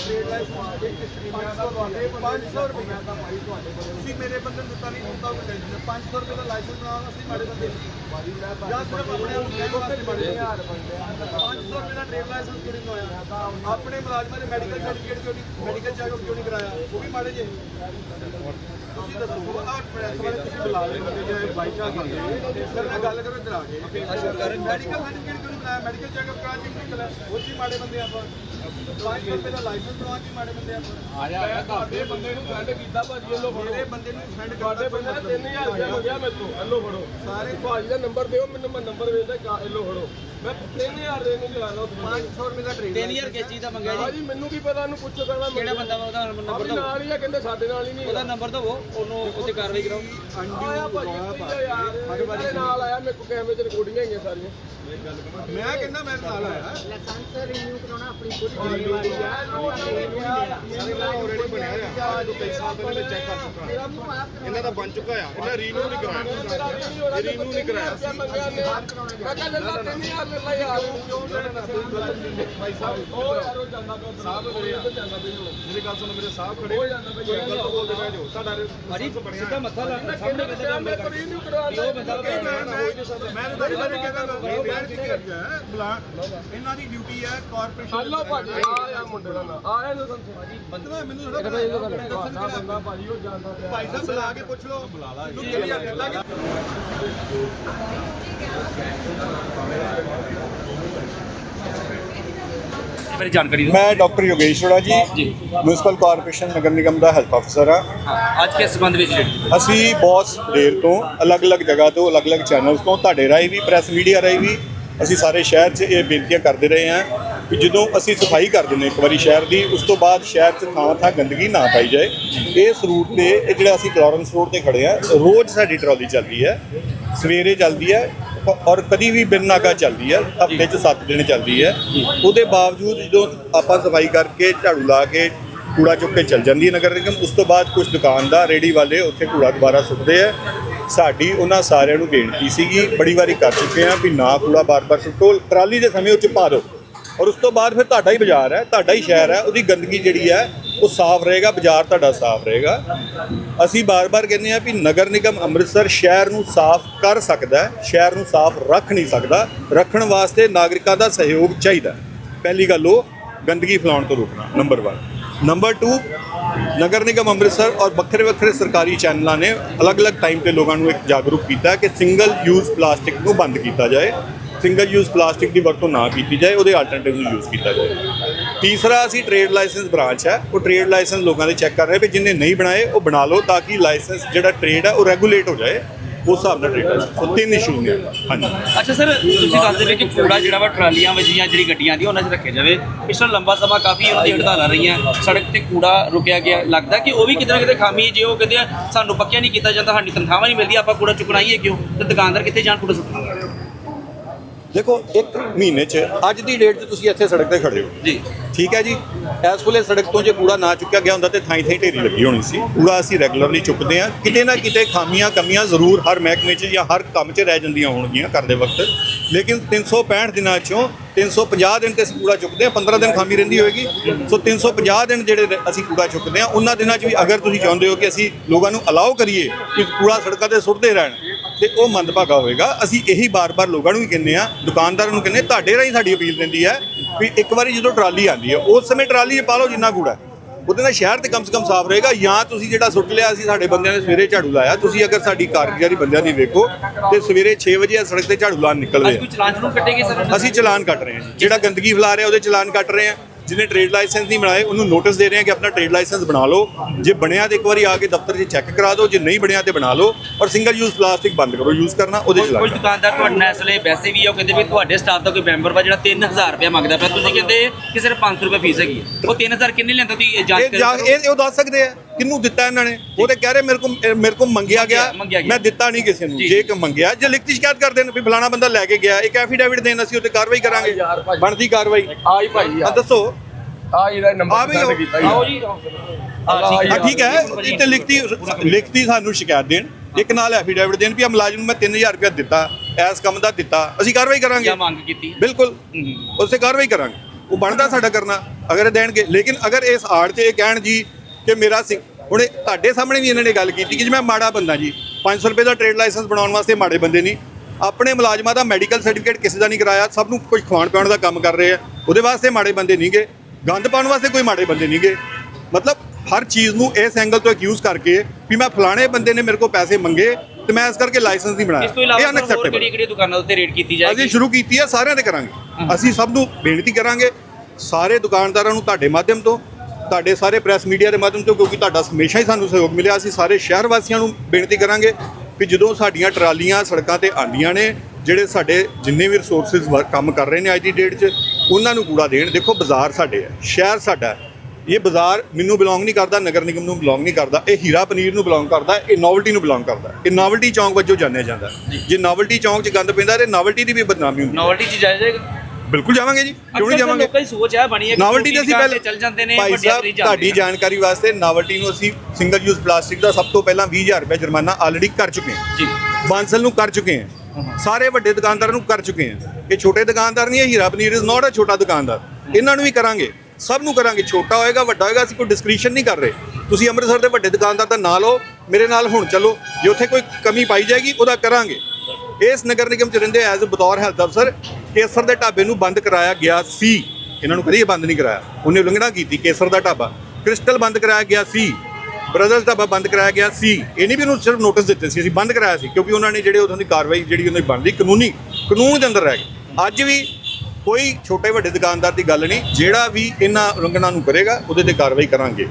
500 ਤੁਹਾਡੇ 500 ਰੁਪਏ ਦਾ ਭਾਈ ਤੁਹਾਡੇ ਕੋਲ ਤੁਸੀਂ ਮੇਰੇ ਬੰਦੇ ਨੂੰ ਦਿੱਤਾ ਨਹੀਂ ਹੁੰਦਾ ਉਹ 500 ਰੁਪਏ ਦਾ ਲਾਇਸੈਂਸ ਬਣਾਉਣਾ ਸੀ ਮਾੜੇ ਬੰਦੇ ਜਾਂ ਸਿਰਫ ਆਪਣੇ ਵਾਸਤੇ ਮਾੜੇ ਬੰਦੇ 500 ਰੁਪਏ ਦਾ ਟ੍ਰੇਡ ਲਾਇਸੈਂਸ ਕਿਉਂ ਨਹੀਂ ਬਣਾਇਆ ਆਪਣੇ ਮੁਲਾਜ਼ਮਾਂ ਦੇ ਮੈਡੀਕਲ ਸਰਟੀਫਿਕੇਟ ਕਿਉਂ ਨਹੀਂ ਮੈਡੀਕਲ ਚੈੱਕ ਕਿਉਂ ਨਹੀਂ ਕਰਾਇਆ ਉਹ ਵੀ ਮਾੜੇ ਜੇ ਤੁਸੀਂ ਦੱਸੋ ਆਹ ਪ੍ਰੈਸ ਵਾਲੇ ਤੁਸੀਂ ਬੁਲਾ ਲਏ ਬੰਦੇ ਜਿਹੜੇ ਬਾਈ ਚਾਂਸ ਸਰ ਨਾਲ ਗੱਲ ਕਰੋ ਇੱਧਰ ਕੇ ਮੈਡੀਕਲ ਸਰਟੀਫਿਕੇਟ ਬਣਾਇਆ ਮੈਡੀਕਲ ਚੈੱਕਅਪ ਕਰਾ ਕੇ ਨਹੀਂ ਉਹ ਜੀ ਮਾੜੇ ਬੰਦੇ ਆਪਾਂ। 500 ਰੁਪਏ ਦਾ ਲਾਇਸੈਂਸ ਬਣਵਾ ਕੇ ਮਾੜੇ ਬੰਦੇ ਆਪਾਂ। ਆਇਆ ਆਇਆ ਤੁਹਾਡੇ ਬੰਦੇ ਨੂੰ ਸੈਂਡ ਕੀਤਾ ਭਾਜੀ ਇਹ ਲੋ ਫੜੋ। ਮੇਰੇ ਬੰਦੇ ਨੂੰ ਸੈਂਡ ਤੁਹਾਡੇ ਬੰਦੇ ਨੇ 3000 ਰੁਪਇਆ ਮੰਗਿਆ ਮੈਨੂੰ ਇਹ ਲੋ ਫੜੋ। ਸਾਰੇ ਭਾਜੀ ਦਾ ਨੰਬਰ ਦਿਓ ਮੈਨੂੰ ਮੈਂ ਨੰਬਰ ਵੇਚਦਾ ਕਾ ਇਹ ਲੋ ਫੜੋ। ਮੈਂ 3000 ਦੇ ਨੂੰ ਚਲਾਣਾ 500 ਰੁਪਏ ਦਾ ਟ੍ਰੇਡ 3000 ਕਿਸ ਚੀਜ਼ ਦਾ ਮੰਗਿਆ ਜੀ? ਭਾਜੀ ਮੈਨੂੰ ਕੀ ਪਤਾ ਉਹਨੂੰ ਪੁੱਛੋ ਕਰਨਾ ਕਿਹੜਾ ਬੰਦਾ ਉਹਦਾ ਨੰਬਰ ਆਪਣੀ ਦਿਓ ਨਾਲ ਹੀ ਆ ਕਹਿੰਦੇ ਸਾਡੇ ਨਾਲ ਹੀ ਨਹੀਂ ਉਹਦਾ ਨੰਬਰ ਦਵੋ ਉਹਨੂੰ ਉੱਤੇ ਕਾਰਵਾਈ ਕਰਾਓ। ਆਇਆ ਭਾਜੀ ਯਾਰ। ਮੇਰੇ ਨਾਲ ਆਇਆ ਮੇਰੇ ਕੋਲ ਕੈਮਰੇ 'ਚ ਰਿਕਾਰਡਿੰਗ ਹੈਗੀਆਂ ਸਾਰੀਆਂ। ਮੈਂ ਕਹਿੰਦਾ ਮੈਂ ਨਾਲ ਆਇਆ ਲਾਇਸੈਂਸ ਰਿਨਿਊ ਕਰਾਉਣਾ ਆਪਣੀ ਖੁਦ ਭਾਜੀ ਸਾਰੇ ਨਾਲ ਆਲਰੇਡੀ ਬਣਿਆ ਹੋਇਆ। ਜੋ ਕਈ ਸਾਲ ਪਹਿਲੇ ਚੈੱਕ ਕਰ ਚੁੱਕਾ ਇਹਨਾਂ ਦਾ ਬਣ ਚੁੱਕਾ ਆ। ਇਹਨਾਂ ਰੀਨਿਊ ਨਹੀਂ ਕਰਾਇਆ ਰੀਨੂ ਨਹੀਂ ਕਰਾਇਆ। ਮੈਂ ਕਿਹਾ ਲੱਲਾ 3000 ਲੱਲਾ ਯਾਰ। ਭਾਈ ਸਾਹਿਬ ਉਹ ਯਾਰ ਜਾਂਦਾ ਪਿਆ। ਸਾਹਿਬ ਮੇਰੇ ਜਾਂਦਾ ਪਿਆ ਮੇਰੀ ਗੱਲ ਸੁਣੋ ਮੇਰੇ ਸਾਹਿਬ ਖੜੇ ਹੋ ਜਾਂਦਾ ਪਿਆ। ਗਲਤ ਬੋਲਦੇ ਪਏ ਜੋ। ਤੁਹਾਡਾ ਭਾਜੀ ਸਿੱਧਾ ਮੱਥਾ ਲਾ ਸਾਹਮਣੇ ਬੰਦੇ ਦਾ ਮੈਂ ਨੰਬਰ ਰੀਨੂ ਕਰਵਾ ਬੰਦਾ ਮੈਂ ਮੈਂ ਤਾਂ ਕਹਿੰਦਾ ਮੈਂ ਬੈਠ ਕੇ ਰੱਖਿਆ ਹੈ ਬੁਲਾ ਇਹਨਾਂ ਦੀ ਡਿਊਟੀ ਹੈ ਕਾਰਪੋਰੇਸ਼ਨ ਹਲੋ ਭਾਜੀ ਆਇਆ ਮੁੰਡੇ ਦਾ ਨਾਂ ਆਇਆ ਨੂੰ ਸੰਸੋ ਭਾਜੀ ਬੰਦਾ ਮੈਨੂੰ ਥੋੜਾ ਦੱਸਣ ਬੰਦਾ ਭਾਜੀ ਉਹ ਜਾਂਦਾ ਪਿਆ। ਭਾਈ ਸਾਹਿਬ ਬੁਲਾ ਕੇ ਪੁੱਛ ਲਓ। ਬੁਲਾ ਲਾ ਇਹਨੂੰ ਕਿਹੜੀ ਹੱਥ ਲੱਗ ਮੇਰੀ ਜਾਣਕਾਰੀ ਦਿਓ। ਮੈਂ ਡਾਕਟਰ ਯੋਗੇਸ਼ ਰੋੜਾ ਜੀ। ਮਿਊਨਿਸਪਲ ਕਾਰਪੋਰੇਸ਼ਨ ਨਗਰ ਨਿਗਮ ਦਾ ਹੈਲਥ ਅਫਸਰ ਹਾਂ। ਹਾਂ ਅੱਜ ਕਿਸ ਸੰਬੰਧ ਵਿੱਚ ਅਸੀਂ ਬਹੁਤ ਦੇਰ ਤੋਂ ਅਲੱਗ-ਅਲੱਗ ਜਗ੍ਹਾ ਤੋਂ ਅਲੱਗ-ਅਲੱਗ ਚੈਨਲਸ ਤੋਂ ਤੁਹਾਡੇ ਰਾਹੀਂ ਵੀ ਪ੍ਰੈਸ ਮੀਡੀਆ ਰਾਹੀਂ ਵੀ ਅਸੀਂ ਸਾਰੇ ਸ਼ਹਿਰ 'ਚ ਇਹ ਬੇਨਤੀਆਂ ਕਰਦੇ ਰਹੇ ਹਾਂ ਕਿ ਜਦੋਂ ਅਸੀਂ ਸਫ਼ਾਈ ਕਰ ਦਿੰਦੇ ਇੱਕ ਵਾਰੀ ਸ਼ਹਿਰ ਦੀ, ਉਸ ਤੋਂ ਬਾਅਦ ਸ਼ਹਿਰ 'ਚ ਥਾਂ ਥਾਂ ਗੰਦਗੀ ਨਾ ਪਾਈ ਜਾਏ। ਇਸ ਰੂਟ ਤੇ ਇਹ ਜਿਹੜਾ ਅਸੀਂ ਕਲੋਰੈਂਸ ਰੋਡ ਤੇ ਖੜੇ ਹਾਂ, ਰੋਜ਼ ਸਾਡੀ ਟਰਾਲੀ ਚੱਲਦੀ ਹੈ, ਸਵੇਰੇ ਚੱਲਦੀ ਹੈ ਔਰ ਕਦੀ ਵੀ ਬਿਨ ਨਾਗਾ ਚੱਲਦੀ ਹੈ, ਹਫ਼ਤੇ 'ਚ 7 ਦਿਨ ਚੱਲਦੀ ਹੈ। ਉਹਦੇ ਬਾਵਜੂਦ ਜਦੋਂ ਆਪਾਂ ਸਫ਼ਾਈ ਕਰਕੇ ਝਾੜੂ ਲਾ ਕੇ ਕੂੜਾ ਚੁੱਕ ਕੇ ਚੱਲ ਜਾਂਦੀ ਹੈ ਨਗਰ ਨਿਗਮ, ਉਸ ਤੋਂ ਬਾਅਦ ਕੁਝ ਦੁਕਾਨਦਾਰ ਰੇੜੀ ਵਾਲੇ ਉੱਥੇ ਕੂੜਾ ਦੁਬਾਰਾ ਸੁੱਟਦੇ ਆ ਸਾਡੀ ਉਹਨਾਂ ਸਾਰਿਆਂ ਨੂੰ ਬੇਨਤੀ ਸੀਗੀ, ਬੜੀ ਵਾਰੀ ਕਰ ਚੁੱਕੇ ਆ ਵੀ ਨਾ ਕੂੜਾ ਬਾਰ-ਬਾਰ ਸੁੱਟੋ, ਟਰਾਲੀ ਦੇ ਸਮੇਂ ਉੱਚ ਪਾ ਦਿਓ। ਔਰ ਉਸ ਤੋਂ ਬਾਅਦ ਫਿਰ ਤੁਹਾਡਾ ਹੀ ਬਾਜ਼ਾਰ ਹੈ, ਤੁਹਾਡਾ ਹੀ ਸ਼ਹਿਰ ਹੈ, ਉਹਦੀ ਗੰਦਗੀ ਜਿਹੜੀ ਹੈ, ਉਹ ਸਾਫ਼ ਰਹੇਗਾ, ਬਾਜ਼ਾਰ ਤੁਹਾਡਾ ਸਾਫ਼ ਰਹੇਗਾ। ਅਸੀਂ ਬਾਰ-ਬਾਰ ਕਹਿੰਦੇ ਆ ਵੀ ਨਗਰ ਨਿਗਮ ਅੰਮ੍ਰਿਤਸਰ ਸ਼ਹਿਰ ਨੂੰ ਸਾਫ਼ ਕਰ ਸਕਦਾ ਹੈ, ਸ਼ਹਿਰ ਨੂੰ ਸਾਫ਼ ਰੱਖ ਨਹੀਂ ਸਕਦਾ, ਰੱਖਣ ਵਾਸਤੇ ਨਾਗਰਿਕਾਂ ਦਾ ਸਹਿਯੋਗ ਚਾਹੀਦਾ ਪਹਿਲੀ ਗੱਲ ਉਹ, ਗੰਦਗੀ ਫੈਲਾਉਣ ਤੋਂ ਰੋਕਣਾ, ਨੰਬਰ 1 ਨੰਬਰ 2 ਨਗਰ ਨਿਗਮ ਅੰਮ੍ਰਿਤਸਰ ਔਰ ਵੱਖਰੇ ਵੱਖਰੇ ਸਰਕਾਰੀ ਚੈਨਲਾਂ ਨੇ ਅਲੱਗ-ਅਲੱਗ ਟਾਈਮ ਤੇ ਲੋਕਾਂ ਨੂੰ ਇੱਕ ਜਾਗਰੂਕ ਕੀਤਾ ਕਿ ਸਿੰਗਲ ਯੂਜ਼ ਪਲਾਸਟਿਕ ਨੂੰ ਬੰਦ ਕੀਤਾ ਜਾਏ ਸਿੰਗਲ ਯੂਜ਼ ਪਲਾਸਟਿਕ ਦੀ ਵਰਤੋਂ ਨਾ ਕੀਤੀ ਜਾਏ ਉਹਦੇ ਆਲਟਰਨੇਟਿਵ ਨੂੰ ਯੂਜ਼ ਕੀਤਾ ਜਾਏ ਤੀਸਰਾ ਅਸੀਂ ਟ੍ਰੇਡ ਲਾਇਸੈਂਸ ਬ੍ਰਾਂਚ ਹੈ ਉਹ ਟ੍ਰੇਡ ਲਾਇਸੈਂਸ ਲੋਕਾਂ ਦੇ ਚੈੱਕ ਕਰ ਰਹੇ ਵੀ ਜਿਨਨੇ ਨਹੀਂ ਬਣਾਏ ਉਹ ਬਣਾ ਲਓ ਤਾਂ ਕਿ ਲਾਇਸੈਂਸ ਜਿਹੜਾ ਟ੍ਰੇਡ ਹੈ ਉਹ ਰੈਗੂਲੇਟ ਹੋ ਜਾਏ ਉਸ ਹਿਸਾਬ ਨਾਲ ਟ੍ਰੇਡ ਸੋ ਤਿੰਨ ਇਸ਼ੂ ਨੇ ਹਾਂਜੀ। ਅੱਛਾ ਸਰ ਤੁਸੀਂ ਦੱਸਦੇ ਪਏ ਕਿ ਕੂੜਾ ਜਿਹੜਾ ਵਾ ਟਰਾਲੀਆਂ ਵਿੱਚ ਜਾਂ ਜਿਹੜੀ ਗੱਡੀਆਂ ਦੀ ਉਹਨਾਂ 'ਚ ਰੱਖਿਆ ਜਾਵੇ। ਪਿਛਲਾ ਲੰਬਾ ਸਮਾਂ ਕਾਫੀ ਉਹਨਾਂ ਦੀ ਹੜਤਾਲਾਂ ਰਹੀਆਂ। ਸੜਕ ਤੇ ਕੂੜਾ ਰੁਕਿਆ ਗਿਆ। ਲੱਗਦਾ ਕਿ ਉਹ ਵੀ ਕਿਤੇ ਨਾ ਕਿਤੇ ਖਾਮੀ ਹੈ। ਜੇ ਉਹ ਕਹਿੰਦੇ ਆ ਸਾਨੂੰ ਪੱਕਿਆ ਨਹੀਂ ਕੀਤਾ ਜਾਂਦਾ ਸਾਡੀ ਤਨਖਾਹਾਂ ਨਹੀਂ ਮਿਲਦੀ ਆਪਾਂ ਕੂੜਾ ਚੁੱਕਣਾ ਹੀ ਹੈ ਕਿਉਂ? ਤੇ ਦੁਕਾਨਦਾਰ ਕਿੱਥੇ ਜਾਣ ਕੂੜਾ ਸੁੱਟਣ ਦੇਖੋ ਇੱਕ ਮਹੀਨੇ 'ਚ ਅੱਜ ਦੀ ਡੇਟ 'ਚ ਤੁਸੀਂ ਇੱਥੇ ਸੜਕ ਤੇ ਖੜੇ ਹੋ। ਜੀ। ਠੀਕ ਹੈ ਜੀ? ਇਸ ਵੇਲੇ ਸੜਕ ਤੋਂ ਜੇ ਕੂੜਾ ਨਾ ਚੁੱਕਿਆ ਗਿਆ ਹੁੰਦਾ ਤੇ ਥਾਈ ਥਾਈ ਢੇਰੀ ਲੱਗੀ ਹੋਣੀ ਸੀ। ਕੂੜਾ ਅਸੀਂ ਰੈਗੂਲਰਲੀ ਚੁੱਕਦੇ ਹਾਂ। ਕਿਤੇ ਨਾ ਕਿਤੇ ਖਾਮੀਆਂ ਕਮੀਆਂ ਜ਼ਰੂਰ ਹਰ ਮਹਿਕਮੇ 'ਚ ਜਾਂ ਹਰ ਕੰਮ 'ਚ ਰਹਿ ਜਾਂਦੀਆਂ ਹੋਣਗੀਆਂ ਕਰਦੇ ਵਕਤ। ਲੇਕਿਨ 365 ਦਿਨਾਂ 'ਚੋਂ 350 ਦਿਨ ਤੇ ਅਸੀਂ ਕੂੜਾ ਚੁੱਕਦੇ ਹਾਂ 15 ਦਿਨ ਖਾਮੀ ਰਹਿੰਦੀ ਹੋਏਗੀ। ਸੋ 350 ਦਿਨ ਜਿਹੜੇ ਅਸੀਂ ਕੂੜਾ ਚੁੱਕਦੇ ਹਾਂ ਉਹਨਾਂ ਦਿਨਾਂ 'ਚ ਵੀ ਅਗਰ ਤੁਸੀਂ ਚਾਹੁੰਦੇ ਹੋ ਕਿ ਅਸੀਂ ਲੋਕਾਂ ਨੂੰ ਅਲਾਉ ਕਰੀਏ ਕਿ ਕੂੜਾ ਸੜਕਾਂ ਤੇ ਸੁੱਟਦੇ ਰਹਿਣ ਤੇ ਉਹ ਮੰਦਭਾਗਾ ਹੋਏਗਾ। ਅਸੀਂ ਇਹੀ ਬਾਰ-ਬਾਰ ਲੋਕਾਂ ਨੂੰ ਵੀ ਕਹਿੰਦੇ ਆ ਦੁਕਾਨਦਾਰਾਂ ਨੂੰ ਕਹਿੰਦੇ ਤੁਹਾਡੇ ਰਾਹੀਂ ਸਾਡੀ ਅਪੀਲ ਰਹਿੰਦੀ ਹੈ ਵੀ ਇੱਕ ਵਾਰੀ ਜਦੋਂ ਟਰਾਲੀ ਆਂਦੀ ਹੈ ਉਸ ਸਮੇਂ ਟਰਾਲੀ 'ਚ ਪਾ ਲਓ ਜਿੰਨਾ ਕੂੜਾ ਹੈ। ਉਹਦੇ ਨਾਲ ਸ਼ਹਿਰ ਤੇ ਕਮ ਸੇ ਕਮ ਸਾਫ਼ ਰਹੇਗਾ ਜਾਂ ਤੁਸੀਂ ਜਿਹੜਾ ਸੁੱਟ ਲਿਆ ਅਸੀਂ ਸਾਡੇ ਬੰਦਿਆਂ ਨੇ ਸਵੇਰੇ ਝਾੜੂ ਲਾਇਆ ਤੁਸੀਂ ਅਗਰ ਸਾਡੀ ਕਾਰਗੁਜ਼ਾਰੀ ਬੰਦਿਆਂ ਦੀ ਵੇਖੋ ਤੇ ਸਵੇਰੇ 6 ਵਜੇ ਸੜਕ ਤੇ ਝਾੜੂ ਲਾਉਣ ਨਿਕਲਦੇ ਆ ਅਸੀਂ ਚਲਾਨ ਕੱਟ ਰਹੇ ਹਾਂ ਜਿਹੜਾ ਗੰਦਗੀ ਫੈਲਾ ਰਿਹਾ ਉਹਦੇ ਚਲਾਨ ਕੱਟ ਰਹੇ ਹਾਂ। ਜਿਹਨੇ ਟ੍ਰੇਡ ਲਾਇਸੈਂਸ ਨਹੀਂ ਬਣਾਏ ਉਹਨੂੰ ਨੋਟਿਸ ਦੇ ਰਹੇ ਹਾਂ ਕਿ ਆਪਣਾ ਟ੍ਰੇਡ ਲਾਇਸੈਂਸ ਬਣਾ ਲਓ। ਜੇ ਬਣਿਆ ਤੇ ਇੱਕ ਵਾਰੀ ਆ ਕੇ ਦਫ਼ਤਰ 'ਚ ਚੈੱਕ ਕਰਾ ਦਿਓ ਜੇ ਨਹੀਂ ਬਣਿਆ ਤੇ ਬਣਾ ਲਓ। ਔਰ ਸਿੰਗਲ ਯੂਜ਼ ਪਲਾਸਟਿਕ ਬੰਦ ਕਰੋ ਯੂਜ਼ ਕਰਨਾ ਉਹਦੇ ਚਲਾਨ ਕੁਝ ਦੁਕਾਨਦਾਰ ਤੁਹਾਡੇ ਨਾਲ ਇਸ ਵੇਲੇ ਵੈਸੇ ਵੀ ਉਹ ਕਹਿੰਦੇ ਵੀ ਤੁਹਾਡੇ ਸਟਾਫ ਦਾ ਕੋਈ ਮੈਂਬਰ ਵਾ ਜਿਹੜਾ 3000 ਰੁਪਏ ਮੰਗਦਾ ਪਿਆ। ਤੁਸੀਂ ਕਹਿੰਦੇ ਕਿ ਸਿਰਫ 500 ਰੁਪਏ ਫੀਸ ਹੈਗੀ ਉਹ 3000 ਕਿੰਨੇ ਲੈਂਦਾ ਤੁਸੀਂ ਇਹ ਜਾਂਚ ਇਹ ਜਾ- ਕਰੋ। ਇਹ ਉਹ ਦੱਸ ਸਕਦੇ ਆ ਕਿਹਨੂੰ ਦਿੱਤਾ ਇਹਨਾਂ ਨੇ? ਉਹ ਤੇ ਕਹਿ ਰਹੇ ਮੇਰੇ ਕੋਲ ਇਹ ਮੇਰੇ ਕੋਲ ਮੰਗਿਆ ਗਿਆ। ਮੈਂ ਦਿੱਤਾ ਨਹੀਂ ਕਿਸੇ ਨੂੰ। ਜੀ। ਕਿ ਮੰਗਿਆ ਜੇ ਲਿਖਤੀ ਸ਼ਿਕਾਇਤ ਕਰ ਦੇਣ ਵੀ ਫਲਾਣਾ ਬੰਦਾ ਲੈ ਕੇ ਗਿਆ ਇੱਕ ਐਫੀਡੇਵਿਟ ਦੇਣ ਅਸੀਂ ਉੱਤੇ ਕਾਰਵਾਈ ਕਰਾਂਗੇ। ਬਣਦੀ ਕਾਰਵਾਈ। ਆਈ ਭਾਈ ਆ। ਦੱਸੋ। ਆ ਇਹਦਾ ਆ ਨੰਬਰ ਸੈਂਡ। ਕੀਤਾ ਆਓ ਜੀ। ਹਾਂ। ਠੀਕ ਹੈ। ਇਹ ਤੇ ਲਿਖਤੀ ਲਿਖਤੀ ਸਾਨੂੰ ਸ਼ਿਕਾਇਤ ਦੇਣ। ਇੱਕ ਨਾਲ ਐਫੀਡੇਵਿਟ ਦੇਣ ਵੀ ਆ ਮੁਲਾਜ਼ਮ ਨੂੰ ਮੈਂ 3000 ਰੁਪਏ ਦਿੱਤਾ ਐਸ ਕੰਮ ਦਾ ਦਿੱਤਾ। ਅਸੀਂ ਕਾਰਵਾਈ ਕਰਾਂਗੇ। ਜਾਂ ਮੰਗ ਕੀਤੀ। ਬਿਲਕੁਲ। ਉਸੇ ਕਾਰਵਾਈ ਕਰਾਂਗੇ। ਉਹ ਬਣਦਾ ਸਾਡਾ ਕਰਨਾ। ਅਗਰ ਇਹ ਦੇਣਗੇ। ਲੇਕਿਨ ਅਗਰ ਇਸ ਆੜ 'ਚ ਇਹ ਕਹਿਣ ਜੀ ਕਿ ਮੇਰਾ ਸਿੰਘ ਹੁਣ ਇਹ ਤੁਹਾਡੇ ਸਾਹਮਣੇ ਵੀ ਇਹਨਾਂ ਨੇ ਗੱਲ ਕੀਤੀ ਕਿ ਜੀ ਮੈਂ ਮਾੜਾ ਬੰਦਾ ਜੀ। 500 ਰੁਪਏ ਦਾ ਟ੍ਰੇਡ ਲਾਇਸੈਂਸ ਬਣਾਉਣ ਵਾਸਤੇ ਮਾੜੇ ਬੰਦੇ ਨਹੀਂ। ਆਪਣੇ ਮੁਲਾਜ਼ਮਾਂ ਦਾ ਮੈਡੀਕਲ ਸਰਟੀਫਿਕੇਟ ਕਿਸੇ ਦਾ ਨਹੀਂ ਕਰਾਇਆ। ਸਭ ਨੂੰ ਕੁਝ ਖਵਾਉਣ ਪਿਆਉਣ ਦਾ ਕੰਮ ਕਰ ਰਹੇ ਆ। ਉਹਦੇ ਵਾਸਤੇ ਮਾੜੇ ਬੰਦੇ ਨਹੀਂਗੇ। ਗੰਦ ਪਾਉਣ ਵਾਸਤੇ ਕੋਈ ਮਾੜੇ ਬੰਦੇ ਨਹੀਂਗੇ ਮਤਲਬ ਹਰ ਚੀਜ਼ ਨੂੰ ਇਸ ਐਂਗਲ ਤੋਂ ਅਕਿਊਜ਼ ਕਰਕੇ ਵੀ ਮੈਂ ਫਲਾਣੇ ਬੰਦੇ ਨੇ ਮੇਰੇ ਕੋਲ ਪੈਸੇ ਮੰਗੇ ਤੇ ਮੈਂ ਇਸ ਕਰਕੇ ਲਾਇਸੈਂਸ ਨਹੀਂ ਬਣਾਇਆ। ਇਸ ਤੋਂ ਇਲਾਵਾ ਹੋਰ ਕਿਹੜੀ ਕਿਹੜੀ ਦੁਕਾਨਾਂ ਉੱਤੇ ਰੇਡ ਕੀਤੀ ਜਾਏਗੀ? ਅਸੀਂ ਸ਼ੁਰੂ ਕੀਤੀ ਹੈ ਸਾਰਿਆਂ ਤੇ ਕਰਾਂਗੇ। ਅਸੀਂ ਸਭ ਨੂੰ ਬੇਨਤੀ ਕਰਾਂਗੇ ਸਾਰੇ ਦੁਕਾਨਦਾਰਾਂ ਨੂੰ ਤੁਹਾਡੇ ਮਾਧਿਅਮ ਤੋਂ ਤੁਹਾਡੇ ਸਾਰੇ ਪ੍ਰੈਸ ਮੀਡੀਆ ਦੇ ਮਾਧਿਅਮ ਤੋਂ ਕਿਉਂਕਿ ਤੁਹਾਡਾ ਹਮੇਸ਼ਾ ਹੀ ਸਾਨੂੰ ਸਹਿਯੋਗ ਮਿਲਿਆ ਅਸੀਂ ਸਾਰੇ ਸ਼ਹਿਰ ਵਾਸੀਆਂ ਨੂੰ ਬੇਨਤੀ ਕਰਾਂਗੇ ਕਿ ਜਦੋਂ ਸਾਡੀਆਂ ਟਰਾਲੀਆਂ ਸੜਕਾਂ ਤੇ ਆਉਂਦੀਆਂ ਨੇ ਜਿਹੜੇ ਸਾਡੇ ਜਿੰਨੇ ਵੀ ਰਿਸੋਰਸਸ ਕੰਮ ਕਰ ਰਹੇ ਨੇ ਅੱਜ ਦੀ ਡੇਟ 'ਚ ਉਹਨਾਂ ਨੂੰ ਕੂੜਾ ਦੇਣ। ਦੇਖੋ ਬਾਜ਼ਾਰ ਸਾਡੇ ਹੈ ਸ਼ਹਿਰ ਸਾਡਾ ਇਹ ਬਾਜ਼ਾਰ ਮੈਨੂੰ ਬਿਲੋਂਗ ਨਹੀਂ ਕਰਦਾ ਨਗਰ ਨਿਗਮ ਨੂੰ ਬਿਲੋਂਗ ਨਹੀਂ ਕਰਦਾ। ਇਹ ਹੀਰਾ ਪਨੀਰ ਨੂੰ ਬਿਲੋਂਗ ਕਰਦਾ ਇਹ ਨੋਵਲਟੀ ਨੂੰ ਬਿਲੋਂਗ ਕਰਦਾ। ਇਹ ਨੋਵਲਟੀ ਚੌਂਕ ਵਜੋਂ ਜਾਣਿਆ ਜਾਂਦਾ। ਜੇ। ਨੋਵਲਟੀ ਚੌਂਕ 'ਚ ਗੰਦ ਪੈਂਦਾ ਤੇ ਨੋਵਲਟੀ ਦੀ ਵੀ ਬਦਨਾਮੀ ਹੁੰਦੀ। ਨੋਵਲਟੀ ਚ ਜਾਇਆ ਜਾਏਗਾ? ਬਿਲਕੁਲ ਜਾਵਾਂਗੇ ਜੀ ਕਿਉਂ ਨਹੀਂ ਜਾਵਾਂਗੇ? ਲੋਕਾਂ ਦੀ ਸੋਚ ਹੈ ਬਣੀ ਹੈ ਕਿ ਨਾਵਲਟੀ ਦੇ ਅਸੀਂ ਪਹਿਲੇ ਚੱਲ ਜਾਂਦੇ ਨੇ ਭਾਈ ਸਾਹਿਬ ਤੁਹਾਡੀ ਜਾਣਕਾਰੀ ਵਾਸਤੇ ਨਾਵਲਟੀ ਨੂੰ ਅਸੀਂ ਸਿੰਗਲ ਯੂਜ਼ ਪਲਾਸਟਿਕ ਦਾ ਸਭ ਤੋਂ ਪਹਿਲਾਂ 20000 ਰੁਪਏ ਜੁਰਮਾਨਾ ਆਲਰੇਡੀ ਕਰ ਚੁੱਕੇ ਹਾਂ। ਜੀ। ਬਾਂਸਲ ਨੂੰ ਕਰ ਚੁੱਕੇ ਹਾਂ। ਸਾਰੇ ਵੱਡੇ ਦੁਕਾਨਦਾਰਾਂ ਨੂੰ ਕਰ ਚੁੱਕੇ ਹਾਂ। ਇਹ ਛੋਟੇ ਦੁਕਾਨਦਾਰ ਨਹੀਂ ਹੈ ਹੀਰਾ ਪਨੀਰ ਇਜ਼ ਨਾਟ ਅ ਛੋਟਾ ਦੁਕਾਨਦਾਰ। ਇਹਨਾਂ ਨੂੰ ਵੀ ਕਰਾਂਗੇ। ਸਭ ਨੂੰ ਕਰਾਂਗੇ। ਛੋਟਾ ਹੋਏਗਾ, ਵੱਡਾ ਹੋਏਗਾ, ਅਸੀਂ ਕੋਈ ਡਿਸਕ੍ਰਿਪਸ਼ਨ ਨਹੀਂ ਕਰ ਰਹੇ। ਤੁਸੀਂ ਅੰਮ੍ਰਿਤਸਰ ਦੇ ਵੱਡੇ ਦੁਕਾਨਦਾਰ ਦਾ ਨਾਂ ਲਓ, ਮੇਰੇ ਨਾਲ ਹੁਣ ਚੱਲੋ। ਜੇ ਉੱਥੇ ਕੋਈ ਕਮੀ ਪਾਈ ਜਾਏਗੀ, ਉਹਦਾ ਕਰਾਂਗੇ। ਇਸ ਨਗਰ ਨਿਗਮ ਚ ਰਹਿੰਦੇ ਐਜ਼ ਬਤੌਰ ਹੈਲਥ ਅਫਸਰ ਕੇਸਰ ਦੇ ਢਾਬੇ ਨੂੰ ਬੰਦ ਕਰਾਇਆ ਗਿਆ ਸੀ। ਇਹਨਾਂ ਨੂੰ ਕਦੀ ਬੰਦ ਨਹੀਂ ਕਰਾਇਆ। ਉਹਨੇ ਉਲੰਘਣਾ ਕੀਤੀ ਕੇਸਰ ਦਾ ਢਾਬਾ। ਕ੍ਰਿਸਟਲ ਬੰਦ ਕਰਾਇਆ ਗਿਆ ਸੀ। ਬ੍ਰਦਰਸ ਢਾਬਾ ਬੰਦ ਕਰਾਇਆ ਗਿਆ ਸੀ। ਇਹ ਨਹੀਂ ਵੀ ਉਹਨੂੰ ਸਿਰਫ ਨੋਟਿਸ ਦਿੱਤੇ ਸੀ, ਅਸੀਂ ਬੰਦ ਕਰਾਇਆ ਸੀ, ਕਿਉਂਕਿ ਉਹਨਾਂ ਨੇ ਜਿਹੜੇ ਉਦੋਂ ਦੀ ਕਾਰਵਾਈ, ਜਿਹੜੀ ਉਹਨਾਂ ਦੀ ਬਣਦੀ ਕਾਨੂੰਨੀ, ਕਾਨੂੰਨ ਦੇ ਅੰਦਰ ਰਹਿ ਗਈ ਅੱਜ ਵੀ ਕੋਈ ਛੋਟੇ ਵੱਡੇ ਦੁਕਾਨਦਾਰ ਦੀ ਗੱਲ ਨਹੀਂ, ਜਿਹੜਾ ਵੀ ਇਹਨਾਂ ਉਲੰਘਣਾ ਨੂੰ ਕਰੇਗਾ, ਉਹਦੇ ਤੇ ਕਾਰਵਾਈ ਕਰਾਂਗੇ।